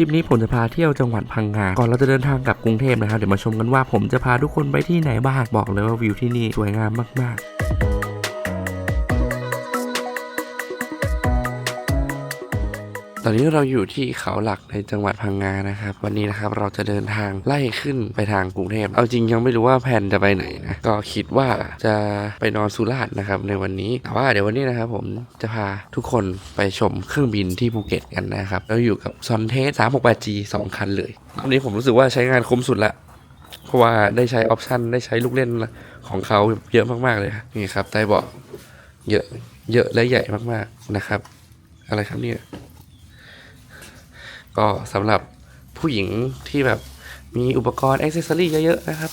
ริปนี้ผมจะพาเที่ยวจังหวัดพังงา ก่อนเราจะเดินทางกลับกรุงเทพนะครับ เดี๋ยวมาชมกันว่าผมจะพาทุกคนไปที่ไหนบ้าง บอกเลยว่าวิวที่นี่สวยงามมากๆ ตอนนี้เราอยู่ที่เขาหลักในจังหวัดพังงานะครับ วันนี้นะครับเราจะเดินทางไล่ขึ้นไปทางกรุงเทพเอาจริงยังไม่รู้ว่าแผนจะไปไหนนะก็คิดว่าจะไปนอนสุราษฎร์นะครับในวันนี้แต่ว่าเดี๋ยววันนี้นะครับผมจะพาทุกคนไปชมเครื่องบินที่ภูเก็ตกันนะครับแล้วอยู่กับซอนเทส 368G สองคันเลยอันนี้ผมรู้สึกว่าใช้งานคุ้มสุดละเพราะว่าได้ใช้ออปชันได้ใช้ลูกเล่นของเขาเยอะมากๆเลยนี่ครับใต้เบาะเยอะเยอะและใหญ่มากๆนะครับ อะไรครับเนี่ย ก็สำหรับผู้หญิงที่แบบมีอุปกรณ์อ c เซสซอรี่เยอะๆนะครับ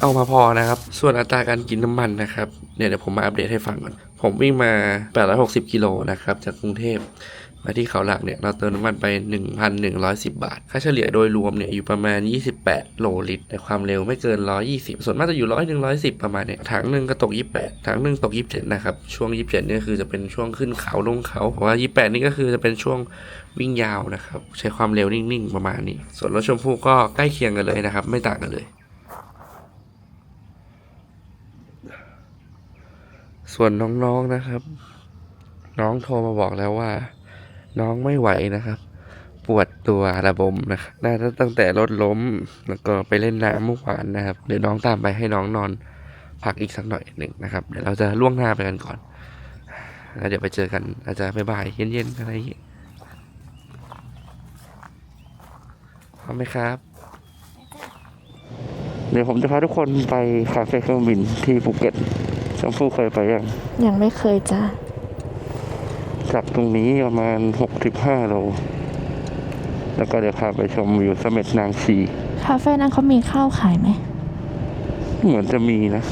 เอามาพอนะครับ ส่วนอัตราการกินน้ำมันนะครับเดี๋ยวเดี๋ยวผมมาอัปเดตให้ฟังก่อน ผมวิ่งมา 860 กิโลนะครับ จากกรุงเทพมาที่เขาหลักเนี่ยเราเติมน้ำมันไป 1,110 บาท ค่าเฉลี่ยโดยรวมเนี่ยอยู่ประมาณ 28 โลลิตร แต่ความเร็วไม่เกิน 120 ส่วนมากจะอยู่100 110ประมาณเนี่ยถังหนึ่งก็ตก 28ถังหนึ่งตก 27 นะครับ ช่วง 27เนี่ยคือจะเป็นช่วงขึ้นเขาลงเขา เพราะว่า 28 นี่ก็คือจะเป็นช่วง วิ่งยาวนะครับ ใช้ความเร็วนิ่งๆ ประมาณนี้ ส่วนรถชมพู่ก็ใกล้เคียงกันเลยนะครับ ไม่ต่างกันเลย ส่วนน้องๆนะครับ น้องโทรมาบอกแล้วว่า น้องไม่ไหวนะครับ ปวดตัวระบมนะครับน่าจะตั้งแต่รถล้มแล้วก็ไปเล่นน้ำเมื่อวานนะครับเดี๋ยวน้องตามไปให้น้องนอน พักอีกสักหน่อยหนึ่งนะครับ เดี๋ยวเราจะล่วงหน้าไปกันก่อนแล้วเดี๋ยวไปเจอกันอาจจะบ่ายๆเย็นๆอะไรอย่างเงี้ย พร้อมไหมครับ เดี๋ยวผมจะพาทุกคนไปคาเฟ่เครื่องบินที่ภูเก็ตชมพู่เคยไปยัง ยังไม่เคยจ้ะจากตรงนี้ประมาณ 65 โล แล้วก็เดี๋ยวพาไปชมวิวเสม็ดนางชี คาเฟ่นั้นเขามีข้าวขายไหม เหมือนจะมีนะ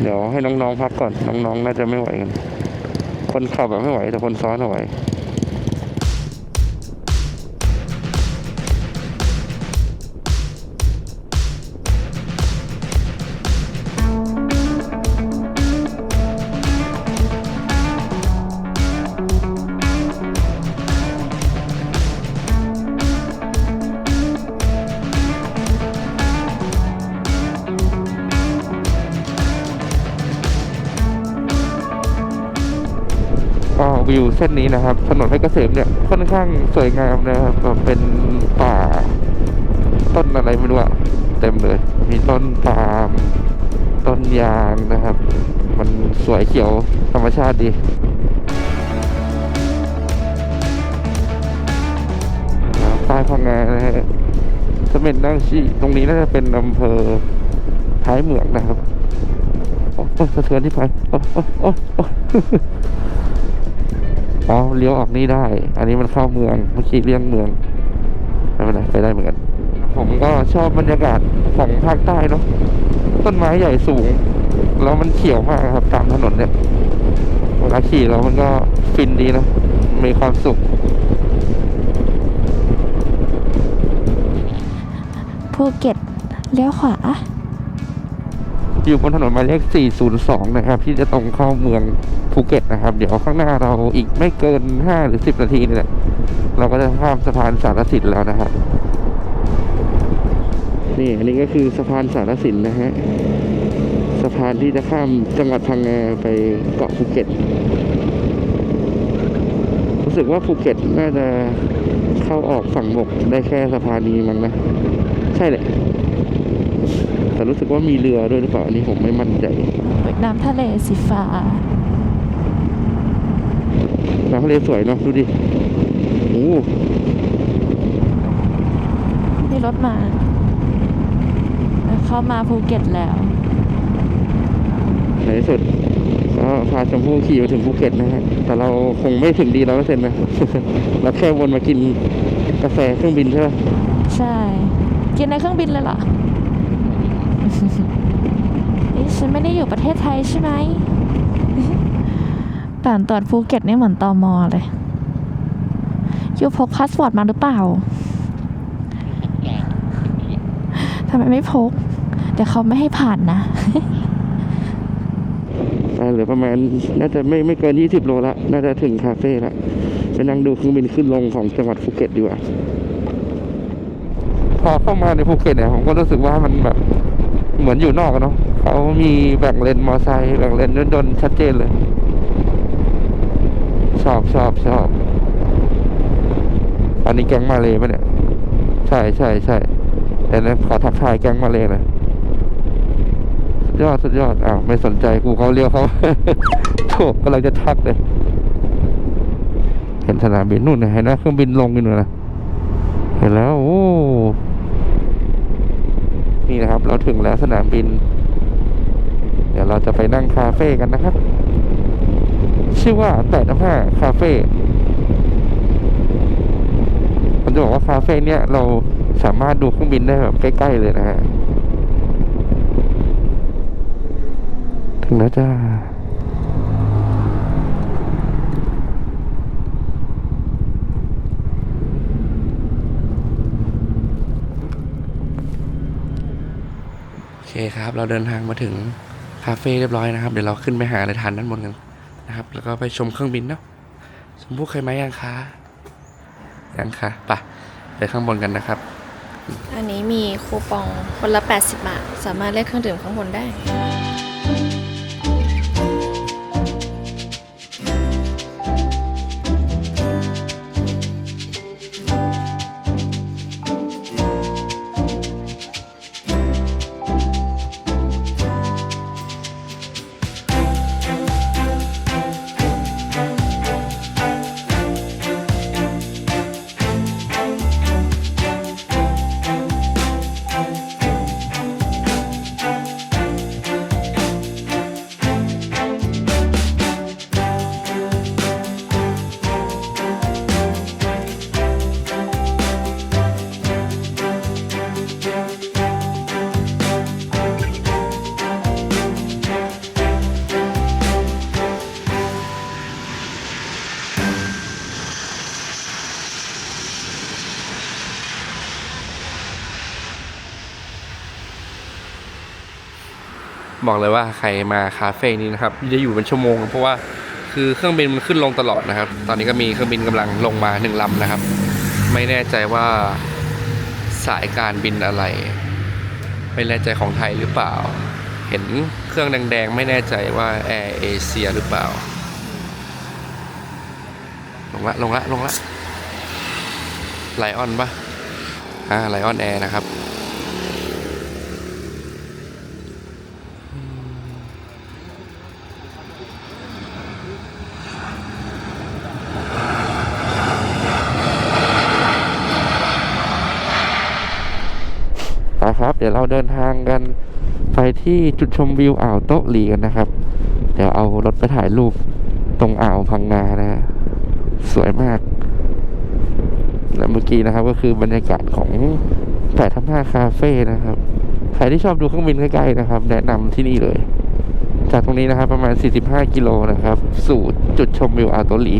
เดี๋ยวให้น้องๆพักก่อน น้องๆ น่าจะไม่ไหวกัน คนขับแบบไม่ไหวแต่คนซ้อนเอาไหว วิวเส้นนี้นะครับ ถนนเพชรเกษมเนี่ยค่อนข้างสวยงามนะครับเป็นป่า ต้นอะไรไม่รู้อะเต็มเลย มีต้นปาล์มต้นยางนะครับ มันสวยเขียวธรรมชาติดีป้ายพังงานะฮะสม็ดนางชีตรงนี้น่าจะเป็นอำเภอท้ายเหมืองนะครับ โอ้สะเทือนที่ไปโอ้โอ้โอ้ อ้อ๋อเลี้ยวออกนี่ได้ อันนี้มันเข้าเมืองเมื่อกี้เลี่ยงเมืองไม่เป็นไรไปได้เหมือนกัน ผมก็ชอบบรรยากาศของภาคใต้เนาะต้นไม้ใหญ่สูง แล้วมันเขียวมากครับ ตามถนนเนี่ยเวลาขี่แล้วมันก็ฟินดีเนอะมีความสุขภูเก็ตเลี้ยวขวาอยู่บนถนนหมายเลข402 นะครับ ที่จะตรงเข้าเมือง ภูเก็ตนะครับ เดี๋ยวข้างหน้าเราอีกไม่เกิน 5 หรือ 10 นาทีนี่แหละเราก็จะข้ามสะพานสารสินแล้วนะครับ นี่อันนี้ก็คือสะพานสารสินนะฮะสะพานที่จะข้ามจังหวัดพังงาไปเกาะภูเก็ต รู้สึกว่าภูเก็ตน่าจะเข้าออกฝั่งบกได้แค่สะพานนี้มั้งนะ ใช่แหละแต่รู้สึกว่ามีเรือด้วยหรือเปล่าอันนี้ผมไม่มั่นใจ น้ำทะเลสีฟ้า น้ำทะเลสวยเนาะดูดิโอ้นี่รถมา เข้ามาภูเก็ตแล้วในที่สุดก็พาชมพู่ขี่มาถึงภูเก็ตนะฮะแต่เราคงไม่ถึงดีร้อยเปอร์เซ็นต์นะเราแค่วนมากินกาแฟเครื่องบินใช่ไหมใช่ กินในเครื่องบินเลยเหรอนี่ฉันไม่ได้อยู่ประเทศไทยใช่ไหม ด่านตรวจภูเก็ตนี่เหมือนตอมอเลยยูพกพาสปอร์ตมาหรือเปล่าทำไมไม่พก เดี๋ยวเขาไม่ให้ผ่านนะอ่าเหลือประมาณน่าจะไม่ไม่เกินยี่สิบโลละ น่าจะถึงคาเฟ่ละไปนั่งดูเครื่องบินขึ้นลงของจังหวัดภูเก็ตดีกว่า พอเข้ามาในภูเก็ตเนี่ยผมก็รู้สึกว่ามันแบบเหมือนอยู่นอกอะเนาะเขามีแบ่งเลนมอไซค์แบ่งเลนรถยนต์ชัดเจนเลยช อบชอบชอบ อันนี้แก๊งมาเลยปะเนี่ย ใช่ใช่ใช่เดี๋ยวนะขอทักทายแก๊งมาเลยน่อยอดสุดยอดอ้าวไม่สนใจกูเขาเรียกเขาโถกำลังจะทักเลย เห็นสนามบินนู่นเห็นนะเครื่องบินลงอยู่นู่นนะเห็นแล้วโอ้นี่นะครับ เราถึงแล้วสนามบิน เดี๋ยวเราจะไปนั่งคาเฟ่กันนะครับ ชื่อว่าแปดห้าคาเฟ่ผมจะบอกว่าคาเฟ่เนี้ยเราสามารถดูเครื่องบินได้แบบใกล้ๆเลยนะฮะ ถึงแล้วจ้าโอเคครับ เราเดินทางมาถึงคาเฟ่เรียบร้อยนะครับ เดี๋ยวเราขึ้นไปหาอะไรทานด้านบนกัน นะครับ แล้วก็ไปชมเครื่องบินเนาะชมพู่เคยไหมยังคะยังคะปะไปข้างบนกันนะครับ อันนี้มีคูปองคนละ 80 บาท สามารถเลือกเครื่องดื่มข้างบนได้ บอกเลยว่าใครมาคาเฟ่นี้นะครับจะอยู่เป็นชั่วโมง เพราะว่าคือเครื่องบินมันขึ้นลงตลอดนะครับ ตอนนี้ก็มีเครื่องบินกำลังลงมาหนึ่งลำนะครับ ไม่แน่ใจว่าสายการบินอะไร ไม่แน่ใจของไทยหรือเปล่า เห็นเครื่องแดงๆ ไม่แน่ใจว่าแอร์เอเชียหรือเปล่า ลงละลงละลงละไลออนปะอ่าไลออนแอร์นะครับ ไปครับ เดี๋ยวเราเดินทางกันไปที่จุดชมวิวอ่าวโต๊ะหลีกันนะครับ เดี๋ยวเอารถไปถ่ายรูปตรงอ่าวพังงานะสวยมากและเมื่อกี้นะครับ ก็คือบรรยากาศของแปดทับห้าคาเฟ่นะครับ ใครที่ชอบดูเครื่องบินใกล้ๆนะครับ แนะนำที่นี่เลย จากตรงนี้นะครับ ประมาณ 45 กิโลนะครับ สู่จุดชมวิวอ่าวโต๊ะหลี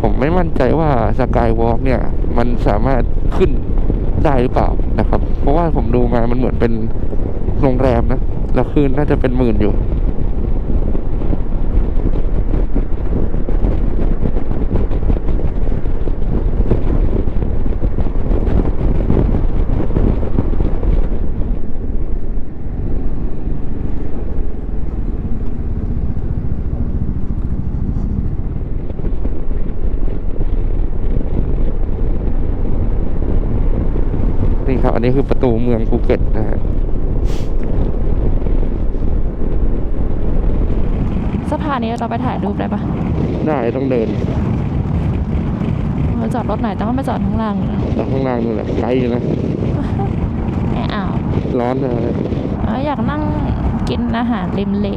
ผมไม่มั่นใจว่าสกายวอล์กเนี่ย มันสามารถขึ้น ได้หรือเปล่านะครับ เพราะว่าผมดูมามันเหมือนเป็นโรงแรมนะ แล้วคืนน่าจะเป็นหมื่นอยู่ นี่ครับ อันนี้คือประตูเมืองภูเก็ตนะฮะสะพานนี้เราไปถ่ายรูปได้ปะได้ต้องเดินเราจอดรถไหนต้องไปจอดข้างล่างเลยนะจากข้างล่างนู่นแหละไกลอยู่นะไม่เอาร้อนนะเอ้ยอยากนั่งกินอาหารริมเล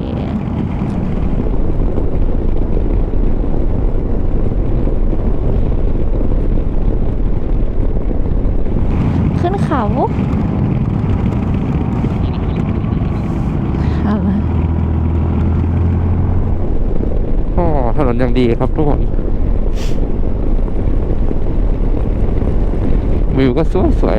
ขึ้นเขา อะไรอ๋อถนนอย่างดีครับทุกคนวิวก็สวยสวย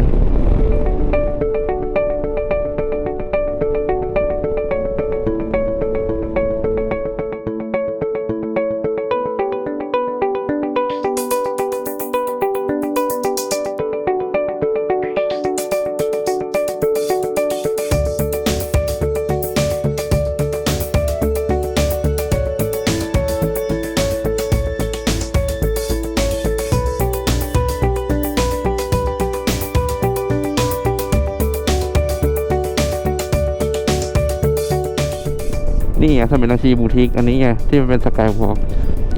นาชีบูทิกอันนี้ไงที่มันเป็นสกายวอล์ก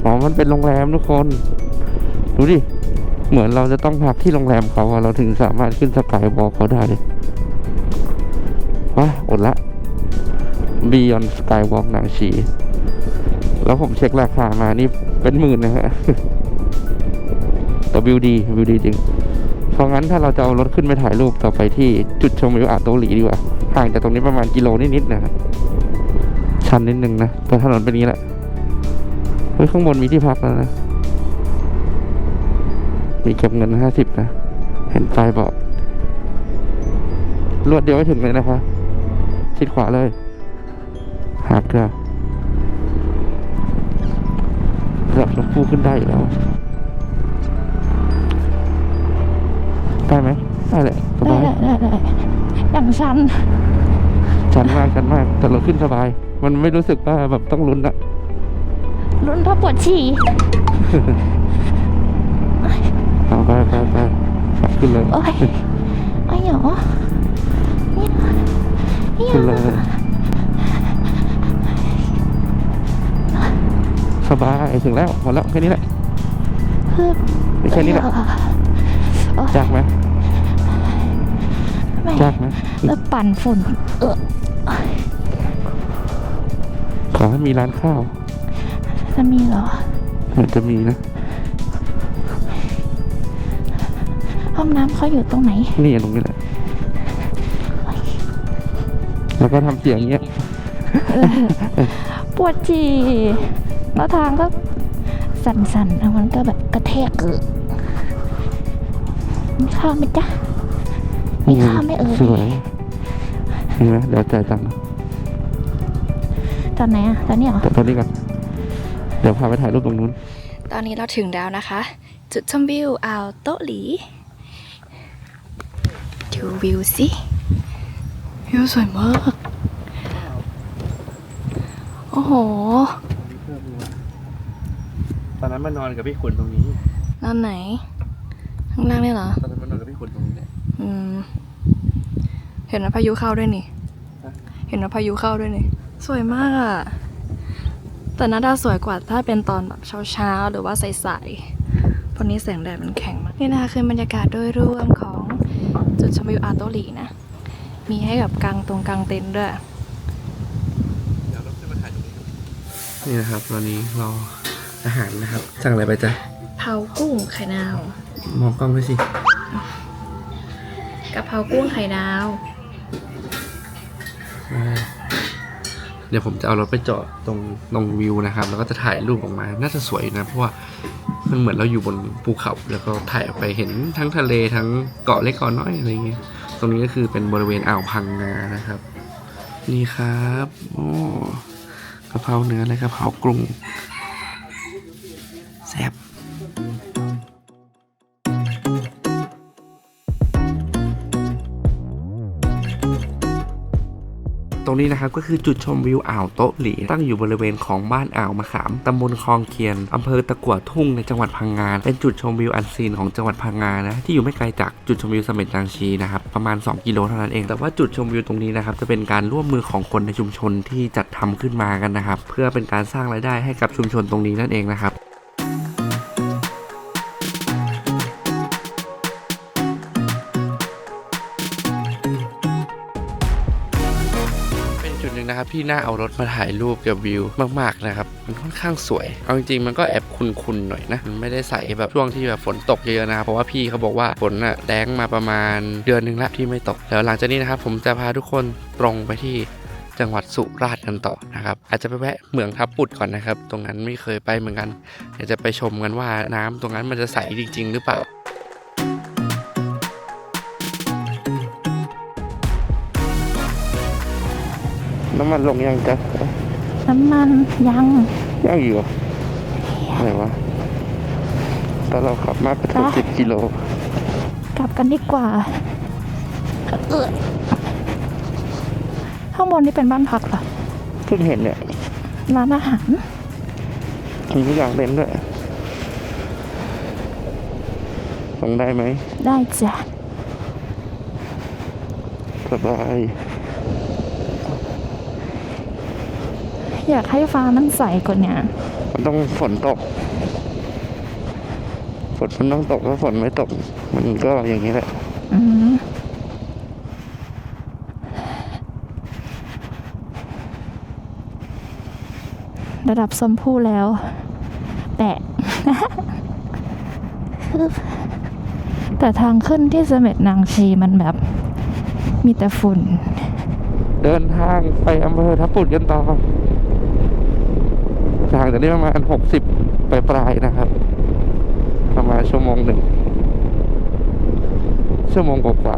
อ๋อมันเป็นโรงแรมทุกคน ดูดิ เหมือนเราจะต้องพักที่โรงแรมเขาอะเราถึงสามารถขึ้นสกายวอล์กเขาได้เลยว้าอดละ Beyond Skywalk หนังชีแล้วผมเช็คราคามานี่เป็นหมื่นนะฮะแต่วิวดีวิวดีจริง เพราะงั้นถ้าเราจะเอารถขึ้นไปถ่ายรูปต่อไปที่จุดชมวิวอาโตหลีดีกว่า ห่างจากตรงนี้ประมาณกิโลนิดๆนะครับ ชันนิดนึงนะแต่ถนนเป็นนี้แหละเฮ้ยข้างบนมีที่พักแล้วนะ มีเก็บเงินห้าสิบนะ เห็นไฟบอกรวดเดียวไม่ถึงเลยนะคะชิดขวาเลยหักเกลือระดับน้ำพุขึ้นได้อยู่แล้วได้ไหมได้แหละสได้บายได้ได้ได้อย่างฉันชันมากชันมากแต่เราขึ้นสบาย มันไม่รู้สึกว่าแบบต้องลุ้นอะรุ่นถ้าปวดฉี่เอาไปไปไปขึ้นเลยโอ้ยไอ้หยอนี่นี่ขึ้นเลยสบายถึงแล้วพอแล้วแค่นี้แหละคือแค่นี้แหละโอ้ยยากไหมไม่ยากไหมแล้วปั่นฝุ่นเออข อให้มีร้านข้าว จะมีเหรอ เหมือนจะมีนะ ห้องน้ำเขาอยู่ตรงไหน นี่ตรงนี้แหละ แล้วก็ทำเสียงอย่างเงี้ย ปวดฉี่แล้วทางก็สั่นๆแล้วมันก็แบบกระแทกเออมีข้าวไหมจ๊ะมีข้าวไหมเอ่ยสวยเห็นไหมเดี๋ยวจ่ายตังค์ต อนไหนอะตอนนี้เหรอแต่ตอนนี้ก่อนเดี๋ยวพาไปถ่ายรูปตรงนู้น ตอนนี้เราถึงแล้วนะคะ จุดชมวิวอ่าวโตะหลีดูวิวสิวิวสวยมาก โอ้โห ตอนนั้นมานอนกับพี่ขุนตรงนี้ด้านไหน ข้างล่างเนี่ยเหรอ ตอนนั้นมานอนกับพี่ขุนตรงนี้เนี่ยอืม เห็นว่าพายุเข้าด้วยนี่ฮะเห็นว่าพายุเข้าด้วยนี่ สวยมากอะแต่น่าจะสวยกว่าถ้าเป็นตอนแบบเช้าๆ หรือว่าสายๆเพราะนี้แสงแดดมันแข็งมาก นี่นะคะคือบรรยากาศโดยรวมของจุดชมวิวอาโตหลีนะ มีให้กับกางตรงกางเต็นท์ด้วย นี่นะครับตอนนี้เราอาหารนะครับ สั่งอะไรไปจ๊ะเผากุ้งไข่ดาว มองกล้องด้วยสิกะเพรากุ้งไข่ดาวเดี๋ยวผมจะเอารถไปจอดตรงตรงวิวนะครับ แล้วก็จะถ่ายรูปออกมา น่าจะสวยนะ เพราะว่ามันเหมือนเราอยู่บนภูเขาแล้วก็ถ่ายออกไปเห็นทั้งทะเลทั้งเกาะเล็กเกาะน้อยอะไรเงี้ย ตรงนี้ก็คือเป็นบริเวณอ่าวพังงานะครับ นี่ครับ โอ้กะเพราเนื้อและกะเพรากรุง รงนี้นะครับก็คือจุดชมวิวอ่าวโต๊ะหลีตั้งอยู่บริเวณของบ้านอ่าวมะขามตำบลคลองเคียนอำเภอตะกั่วทุ่งในจังหวัดพังงาเป็นจุดชมวิวอันซีนของจังหวัดพังงานะที่อยู่ไม่ไกลจากจุดชมวิวเสม็ดนางชีนะครับประมาณ 2 กิโลเท่านั้นเอง แต่ว่าจุดชมวิวตรงนี้นะครับจะเป็นการร่วมมือของคนในชุมชนที่จัดทำขึ้นมากันนะครับเพื่อเป็นการสร้างรายได้ให้กับชุมชนตรงนี้นั่นเองนะครับ ที่น่าเอารถมาถ่ายรูปกับวิวมากๆนะครับ มันค่อนข้างสวย เอาจริงๆมันก็แอบคุนๆหน่อยนะ มันไม่ได้ใสแบบช่วงที่แบบฝนตกเยอะๆนะครับ เพราะว่าพี่เขาบอกว่าฝนน่ะแรงมาประมาณเดือนหนึ่งละที่ไม่ตก แล้วหลังจากนี้นะครับผมจะพาทุกคนตรงไปที่จังหวัดสุราษฎร์กันต่อนะครับ อาจจะไปแวะเหมืองทับปุดก่อนนะครับ ตรงนั้นไม่เคยไปเหมือนกันเดี๋ยวจะไปชมกันว่าน้ำตรงนั้นมันจะใสจริง ๆ หรือเปล่า น้ำมันลงยังจ๊ะน้ำมันยังยังอยู่เหรออะไรวะแต่เราขับมากกว่าไปสิบกิโล กลับกันดีกว่าเออข้างบนนี่เป็นบ้านพักเหรอเพิ่งเห็นเนี่ยร้านอาหารมีทุกอย่างเต็มด้วยลงได้ไหม ได้จ้ะสบาย อยากให้ฟ้ามันใสกว่าเนี้ยมันต้องฝนตก ฝนมันต้องตกถ้าฝนไม่ตก มันก็อย่างนี้แหละอืมระดับสมพู่แล้วแปะแต่ทางขึ้นที่เสม็ดนางชีมันแบบ มีแต่ฝุ่น เดินทางไปอำเภอทับปุดกันต่อ ทางจากนี้ประมาณหกสิบปลายๆนะครับ ประมาณชั่วโมงหนึ่งชั่วโมงกว่า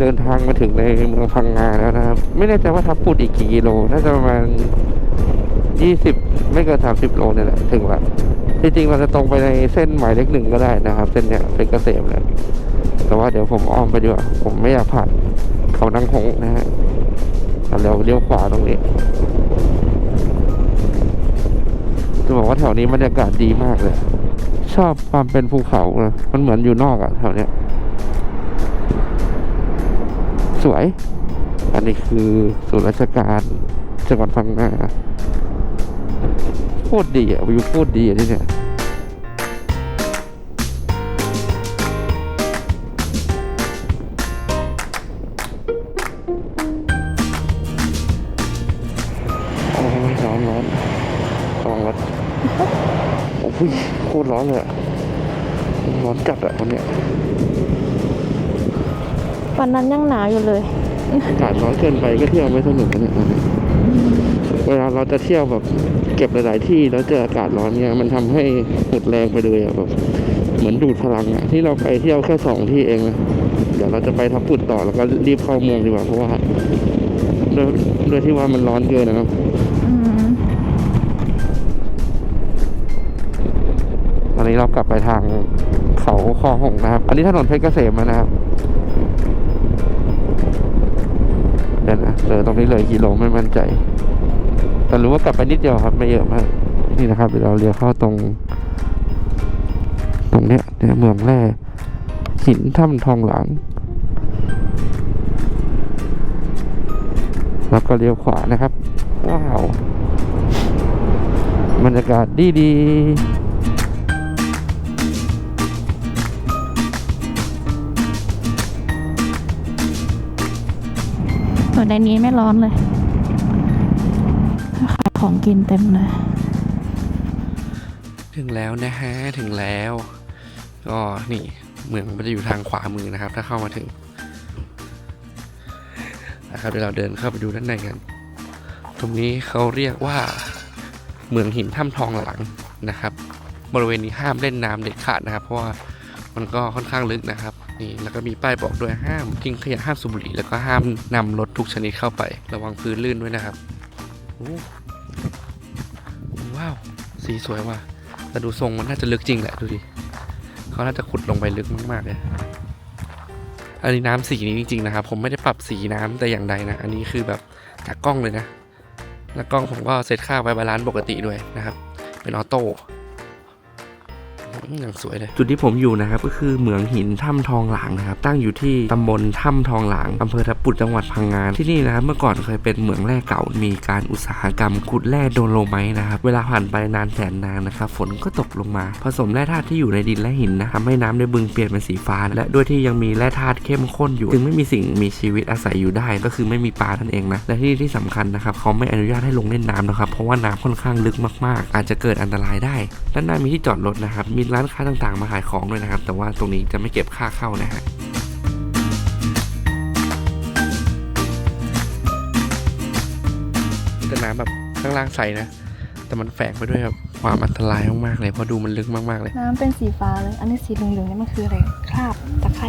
เดินทางมาถึงในเมืองพังงาแล้วนะครับ ไม่แน่ใจว่าทับปุดอีกกี่กิโล น่าจะประมาณยี่สิบไม่เกินสามสิบโลเนี่ยแหละถึงละจริงๆเราจะตรงไปในเส้นหมายเลขหนึ่งก็ได้นะครับ เส้นเนี้ยเป็นเกษมเลยแต่ว่าเดี๋ยวผมอ้อมไปดีกว่าผมไม่อยากผ่านเขานังหงนะฮะแล้วเดี๋ยวเลี้ยวขวาตรงนี้จะบอกว่าแถวนี้บรรยากาศดีมากเลย ชอบความเป็นภูเขานะมันเหมือนอยู่นอกอะแถวเนี้ย สวย อันนี้คือศูนย์ราชการจังหวัดพังงาโคตรดีอะวิวโคตรดีอะที่เนี่ยโอ้ยร้อนร้อนร้อนรถโอ้ยโคตรร้อนเลยอะร้อนจัดอะวันเนี้ย วันนั้นยังหนาวอยู่เลย อากาศร้อนเกินไปก็เที่ยวไม่สนุกนะเนี่ยตอนนี้เวลาเราจะเที่ยวแบบเก็บหลาย ๆ ที่แล้วเจออากาศร้อนเนี่ยมันทำให้หมดแรงไปเลยอะแบบเหมือนดูดพลังอะที่เราไปเที่ยวแค่สองที่เองนะเดี๋ยวเราจะไปทับปุดต่อแล้วก็รีบเข้าเมืองดีกว่าเพราะว่าด้วยด้วยที่ว่ามันร้อนเกินนะครับอืมตอนนี้เรากลับไปทางเขาคอหงนะครับ อันนี้ถนนเพชรเกษมนะครับ เดี๋ยวนะเลยตรงนี้เลยกิโลไม่มั่นใจ แต่รู้ว่ากลับไปนิดเดียวครับไม่เยอะมากนี่นะครับเดี๋ยวเราเลี้ยวเข้าตรง ตรงเนี้ยเนี่ยเมืองแร่หินถ้ำทองหลางแล้วก็เลี้ยวขวานะครับ ว้าวบรรยากาศดีดี ในนี้ไม่ร้อนเลย ขายของกินเต็มเลย ถึงแล้วนะฮะ ถึงแล้ว ก็นี่เมืองมันจะอยู่ทางขวามือนะครับ ถ้าเข้ามาถึงนะครับเดี๋ยวเราเดินเข้าไปดูด้านในกัน ตรงนี้เขาเรียกว่าเมืองหินถ้ำทองหลังนะครับ บริเวณนี้ห้ามเล่นน้ำเด็ดขาดนะครับ เพราะว่ามันก็ค่อนข้างลึกนะครับ นี่แล้วก็มีป้ายบอกด้วยห้ามทิ้งขยะห้ามสูบบุหรี่แล้วก็ห้ามนำรถทุกชนิดเข้าไป ระวังพื้นลื่นด้วยนะครับโอ้ว้าว สีสวยว่ะแต่ดูทรงมันน่าจะลึกจริงแหละดูดิเขาน่าจะขุดลงไปลึกมากๆเลยอันนี้น้ำสีนี้จริงๆนะครับ ผมไม่ได้ปรับสีน้ำแต่อย่างใดนะ อันนี้คือแบบจากกล้องเลยนะแล้วกล้องผมก็เซตค่าไว้บาลานซ์ปกติด้วยนะครับ เป็นออโต้ อย่างสวยเลย จุดที่ผมอยู่นะครับก็คือเหมืองหินถ้ำทองหลางนะครับ ตั้งอยู่ที่ตำบลถ้ำทองหลางอำเภอทับปุดจังหวัดพังงานที่นี่นะครับเมื่อก่อนเคยเป็นเหมืองแร่เก่ามีการอุตสาหกรรมขุดแร่โดโลไมต์นะครับ เวลาผ่านไปนานแสนนานนะครับฝนก็ตกลงมา ผสมแร่ธาตุที่อยู่ในดินและหินนะทำให้น้ำในบึงเปลี่ยนเป็นสีฟ้า และด้วยที่ยังมีแร่ธาตุเข้มข้นอยู่จึงไม่มีสิ่งมีชีวิตอาศัยอยู่ได้ ก็คือไม่มีปลานั่นเองนะและที่ที่สำคัญนะครับเขาไม่อนุญาตให้ลงเล่นน้ำนะครับเพราะว่าน้ำค่อนข้างลึกมากๆ อาจจะเกิดอันตรายได้ด้านหน้ามีที่จอดรถนะครับมีร้านค้าต่างๆ มาขายของด้วยนะครับ แต่ว่าตรงนี้จะไม่เก็บค่าเข้านะฮะแต่น้ำแบบข้างล่างใสนะ แต่มันแฝงไปด้วยแบบความอันตรายมากๆเลยเพราะดูมันลึกมากๆเลย น้ำเป็นสีฟ้าเลย อันนี้สีเหลืองๆนี่มันคืออะไร คราบตะไคร่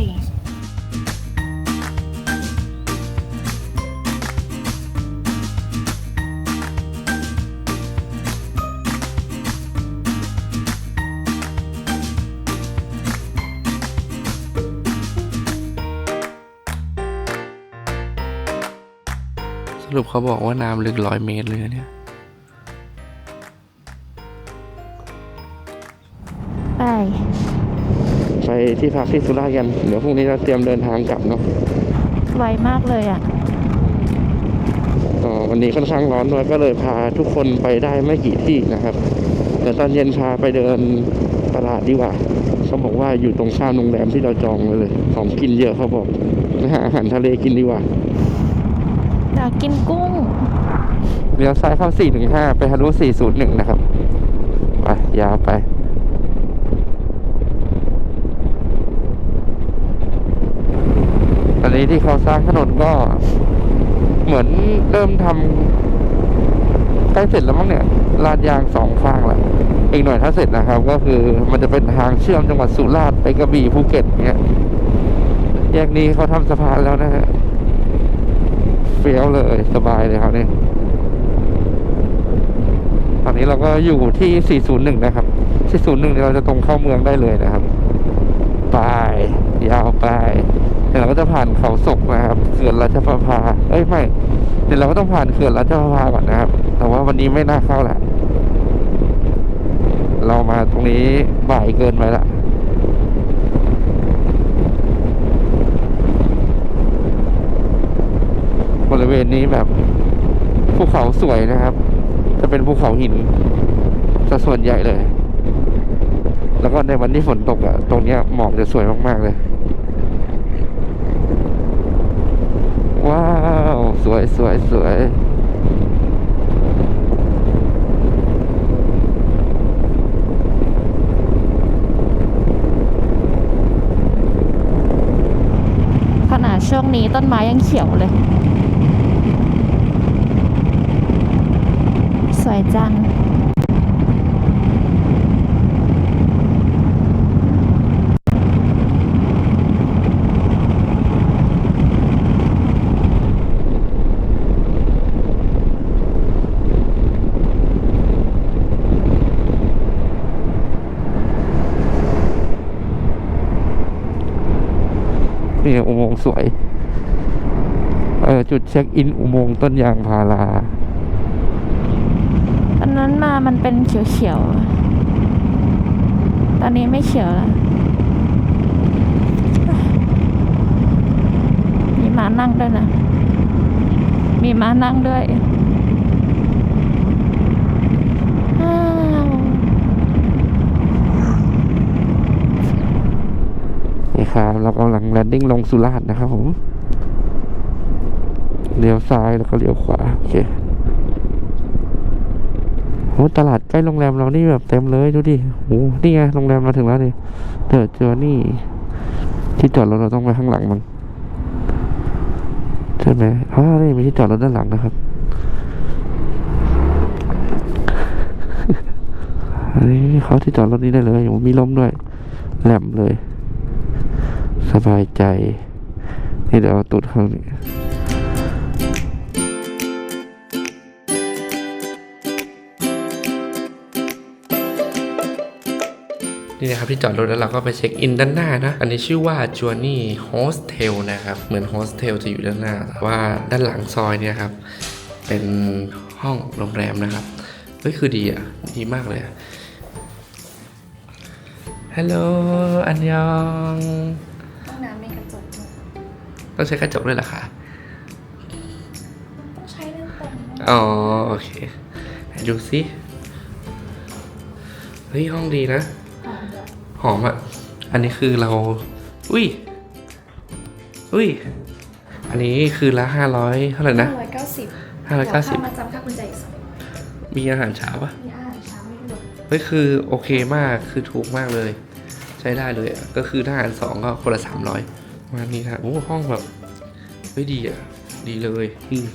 รุปเขาบอกว่าน้ำลึกร้อยเมตรเลยนะเนี่ย ไป ไปที่พักที่สุราษฎร์กัน เดี๋ยวพรุ่งนี้เราเตรียมเดินทางกลับเนาะไวมากเลยอะอ๋อวันนี้ค่อนข้างร้อนด้วยก็เลยพาทุกคนไปได้ไม่กี่ที่นะครับเดี๋ยวตอนเย็นพาไปเดินตลาดดีกว่าเขาบอกว่าอยู่ตรงข้ามโรงแรมที่เราจองไว้เลย ของกินเยอะเขาบอกไปหาอาหารทะเลกินดีกว่าอยากกินกุ้ง เลี้ยวซ้ายเข้า 415 ไปทะลุ 401 นะครับ ไป ยาวไปตอนนี้ที่เขาสร้างถนนก็เหมือนเริ่มทำใกล้เสร็จแล้วมั้งเนี่ยลาดยางสองข้างล้วอีกหน่อยถ้าเสร็จนะครับ ก็คือมันจะเป็นทางเชื่อมจังหวัดสุราษฎร์ไปกระบี่ภูเก็ตเนี่ยแยกนี้เขาทำสะพานแล้วนะฮะ เฟี้ยวเลยสบายเลยครับนี่ตอนนี้เราก็อยู่ที่ 401 นะครับ 401เนี่ยเราจะตรงเข้าเมืองได้เลยนะครับ ไป ยาวไปเดี๋ยวเราก็จะผ่านเขาศกนะครับ เขื่อนราชประภา เอ้ยไม่ เดี๋ยวเราก็ต้องผ่านเขื่อนราชประภาก่อนนะครับ แต่ว่าวันนี้ไม่น่าเข้าแหละ เรามาตรงนี้บ่ายเกินไปละ บริเวณ นี้แบบภูเขาสวยนะครับ จะเป็นภูเขาหินซะส่วนใหญ่เลย แล้วก็ในวันที่ฝนตกอะตรงเนี้ยหมอกจะสวยมาก ๆ เลย ว้าว สวยสวยสวยขนาดช่วงนี้ต้นไม้ยังเขียวเลย วยจังนี่อุโมงค์สวย เออจุดเช็คอินอุโมงค์ต้นยางพารา มามันเป็นเขียวๆ ตอนนี้ไม่เขียวแล้วมีม้านั่งด้วยนะ มีม้านั่งด้วยอ้าวนี่ครับเรากำลังแลนดิ้งลงสุราษฎร์นะครับผม เลี้ยวซ้ายแล้วก็เลี้ยวขวา โอเค อ้ตลาดใกล้โรงแรมเรานี่แบบเต็มเลยดูดิโอ้นี่ไงโรงแรมเราถึงแล้วนี่เดอะจอนี่ ที่จอดรถเราต้องไปข้างหลังมั้งใช่ไหมอ๋อนี่มีที่จอดรถด้านหลังนะครับอันนี้เขาที่จอดรถนี้ได้เลยมีลมด้วย แหลมเลย สบายใจ นี่เดี๋ยวเอาตุดเข้านี่ นี่นะครับที่จอดรถแล้วเราก็ไปเช็คอินด้านหน้านะ อันนี้ชื่อว่า Journey Hostel นะครับ เหมือนโฮสเทลจะอยู่ด้านหน้า แต่ว่าด้านหลังซอยเนี่ยครับ เป็นห้องโรงแรมนะครับ เฮ้ยคือดีอะ ดีมากเลยอะฮัลโหล อันยอง ห้องน้ำมีกระจกด้วยต้องใช้กระจกด้วยเหรอคะใช้เรื่องตรงอ๋อ โอเคไหนดูสิ เฮ้ย ห้องดีนะ หอมอะอันนี้คือเรา อุ้ย อุ้ย อันนี้คือละห้าร้อยเท่าไหร่นะ ร้อยเก้าสิบห้าร้อยเก้าสิบมาจำค่ากุญแจอีกสองมีอาหารเช้าปะมีอาหารเช้าไม่รวมเฮ้ยคือโอเคมาก คือถูกมากเลย ใช้ได้เลยอะก็คือถ้าอาหารสองก็คนละสามร้อยมานี่ครับโอ้ห้องแบบ เฮ้ยดีอะ ดีเลยอืม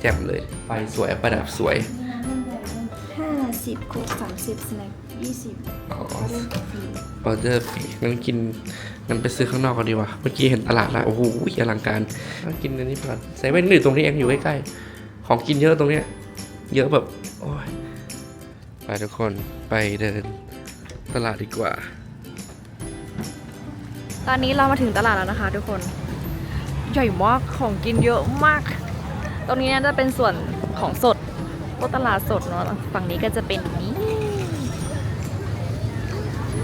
แจ่มเลย ไฟสวยประดับสวยมีน้ำมันแบบห้าสิบโค้กสามสิบสแน็ค ยี่สิบอ๋อเรื่องกาแฟออเดอร์ฟรีงั้นกินงั้นไปซื้อข้างนอกกันดีกว่าเมื่อกี้เห็นตลาดละโอ้โหอลังการงั้นกินอันนี้ก่อนเซเว่นอยู่ตรงนี้เองอยู่ใกล้ๆของกินเยอะตรงเนี้ยเยอะแบบโอ้ยไปทุกคนไปเดินตลาดดีกว่า ตอนนี้เรามาถึงตลาดแล้วนะคะ ทุกคนใหญ่มากของกินเยอะมาก ตรงนี้น่าจะเป็นส่วนของสดพวกตลาดสดเนาะฝั่งนี้ก็จะเป็นนี้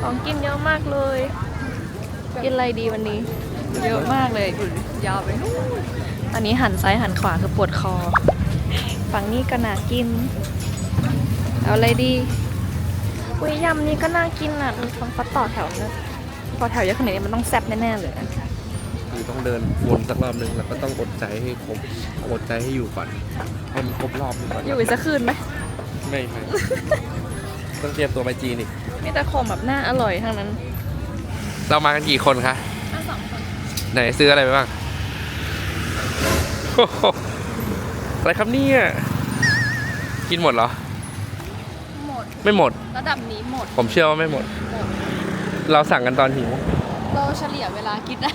ของกินเยอะมากเลย กินอะไรดีวันนี้ เยอะมากเลยอยู่ยาวไปนู่นอันนี้หันซ้ายหันขวาคือปวดคอ ฝั่งนี้ก็น่ากิน เอาอะไรดีอุ้ยยำนี้ก็น่ากินอะมีคนเขาต่อแถวนะพอแถวเยอะขนาดนี้มันต้องแซ่บแน่ๆเลยอะคือต้องเดินวนสักรอบหนึ่งแล้วก็ต้องอดใจให้ครบอดใจให้อยู่ก่อนให้มันครบรอบหนึงก่อนอยู่อีกสักคืนไหมไม่ไม่ต้องเตรียมตัวไปจีนอีก มีแต่ของแบบน่าอร่อยทั้งนั้นเรามากันกี่คนคะสองคนไหนซื้ออะไรไปบ้างโอ้โหอะไรครับเนี่ย กินหมดเหรอ หมดไม่หมด ระดับนี้หมดผมเชื่อว่าไม่หมดเราสั่งกันตอนหิว เราเฉลี่ยเวลากินได้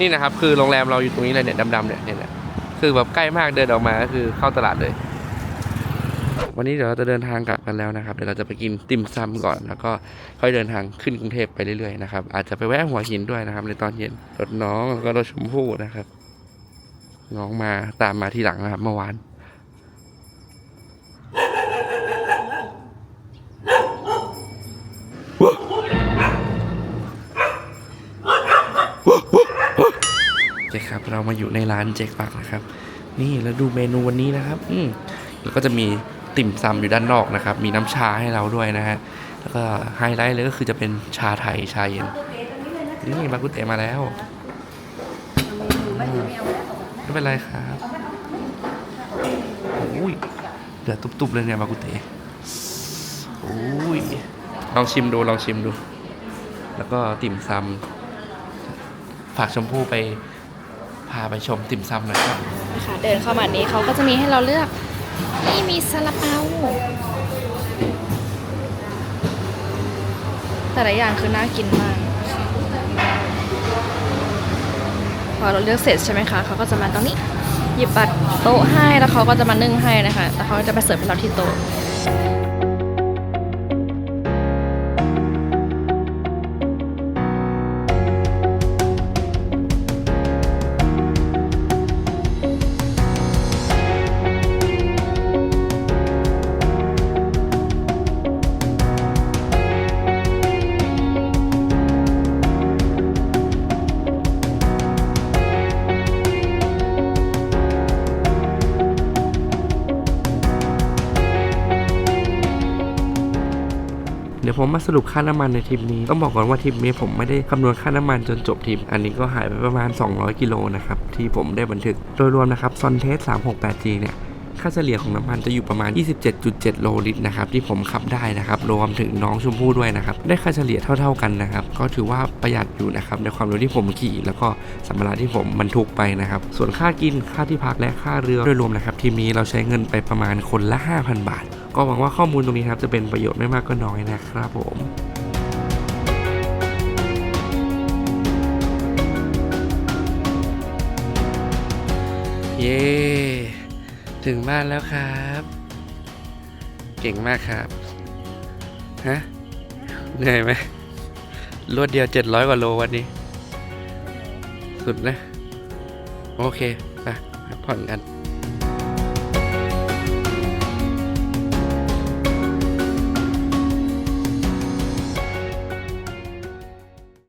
นี่นะครับ คือโรงแรมเราอยู่ตรงนี้เลยเนี่ยดำๆเนี่ยเนี่ยเนี่ยคือแบบใกล้มากเดินออกมาก็คือเข้าตลาดเลย วันนี้เดี๋ยวเราจะเดินทางกลับกันแล้วนะครับ เดี๋ยวเราจะไปกินติ่มซำก่อน แล้วก็ค่อยเดินทางขึ้นกรุงเทพไปเรื่อยๆนะครับ อาจจะไปแวะหัวหินด้วยนะครับ ในตอนเย็น รถน้องแล้วก็รถชมพู่นะครับ น้องมาตามมาที่หลังนะครับเมื่อวานโอเคครับเรามาอยู่ในร้านเจ๊กปักนะครับ นี่แล้วดูเมนูวันนี้นะครับ อืมแล้วก็จะมี ติ่มซำอยู่ด้านนอกนะครับ มีน้ำชาให้เราด้วยนะฮะ แล้วก็ไฮไลท์เลยก็คือจะเป็นชาไทยชาเย็น นี่บากุเตะมาแล้ว ไม่เป็นไรครับอุ้ยเดือดตุบๆเลยเนี่ยบากุเตะอุ้ยลองชิมดูลองชิมดู แล้วก็ติ่มซำฝากชมพู่ไปพาไปชมติ่มซำหน่อยครับค่ะเดินเข้ามานี้เขาก็จะมีให้เราเลือก นี่มีซาลาเปาแต่ละอย่างคือน่ากินมาก พอเราเลือกเสร็จใช่ไหมคะ เขาก็จะมาตรงนี้ หยิบบัตรโต๊ะให้ แล้วเขาก็จะมานึ่งให้นะคะ แต่เขาจะไปเสิร์ฟให้เราที่โต๊ะ มาสรุปค่าน้ำมันในทริปนี้ต้องบอกก่อนว่าทริปนี้ผมไม่ได้คำนวณค่าน้ำมันจนจบทริป อันนี้ก็หายไปประมาณ 200 กิโลนะครับที่ผมได้บันทึกโดยรวมนะครับซอนเทส 368G เนี่ย ค่าเฉลี่ยของน้ำมันจะอยู่ประมาณ 27.7 โลลิตรนะครับที่ผมขับได้นะครับรวมถึงน้องชมพู่ด้วยนะครับได้ค่าเฉลี่ยเท่า ๆกันนะครับก็ถือว่าประหยัดอยู่นะครับในความเร็วที่ผมขี่ แล้วก็สัมภาระที่ผมบรรทุกไปนะครับส่วนค่ากินค่าที่พักและค่าเรือโดยรวมนะครับทีมนี้เราใช้เงินไปประมาณคนละ 5,000 บาท ก็หวังว่าข้อมูลตรงนี้ครับจะเป็นประโยชน์ไม่มากก็น้อยนะครับผมเย้ ถึงบ้านแล้วครับ เก่งมากครับ ฮะ เหนื่อยไหมรวดเดียวเจ็ดร้อยกว่าโลวันนี้ สุดนะ โอเค ไปพักผ่อนกัน